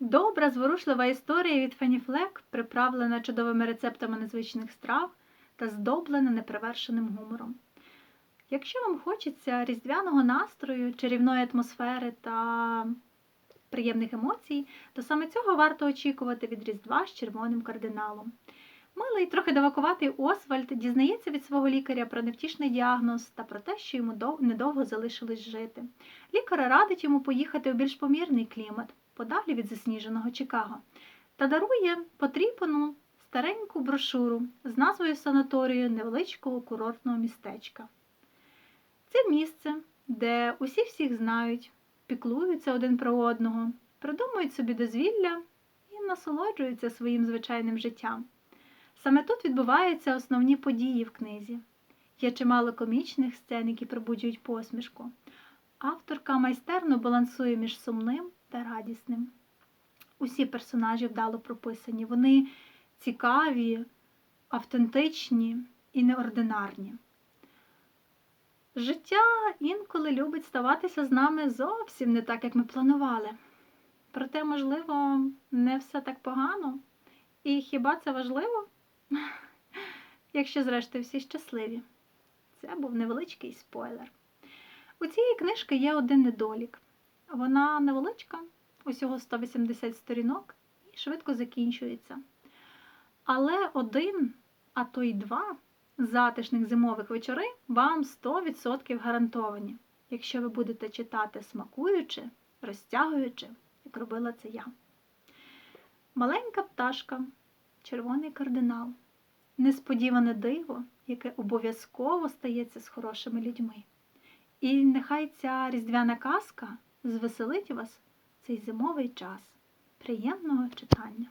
Добра, зворушлива історія від Фені Флек, приправлена чудовими рецептами незвичних страв та здоблена неперевершеним гумором. Якщо вам хочеться різдвяного настрою, чарівної атмосфери та приємних емоцій, то саме цього варто очікувати від Різдва з червоним кардиналом. Милий, трохи давакуватий Освальд дізнається від свого лікаря про невтішний діагноз та про те, що йому недовго залишилось жити. Лікар радить йому поїхати у більш помірний клімат, подалі від засніженого Чикаго, та дарує потріпану стареньку брошуру з назвою санаторію невеличкого курортного містечка. Це місце, де усі всіх знають, піклуються один про одного, придумують собі дозвілля і насолоджуються своїм звичайним життям. Саме тут відбуваються основні події в книзі. Є чимало комічних сцен, які пробуджують посмішку. Авторка майстерно балансує між сумним та радісним. Усі персонажі вдало прописані, вони цікаві, автентичні і неординарні. Життя інколи любить ставатися з нами зовсім не так, як ми планували. Проте, можливо, не все так погано. І хіба це важливо? Якщо, зрештою, всі щасливі. Це був невеличкий спойлер. У цієї книжки є один недолік. Вона невеличка, усього 180 сторінок, і швидко закінчується. Але один, а то й два затишних зимових вечори вам 100% гарантовані, якщо ви будете читати смакуючи, розтягуючи, як робила це я. Маленька пташка, червоний кардинал, несподіване диво, яке обов'язково стається з хорошими людьми. І нехай ця різдвяна казка звеселить вас цей зимовий час. Приємного читання!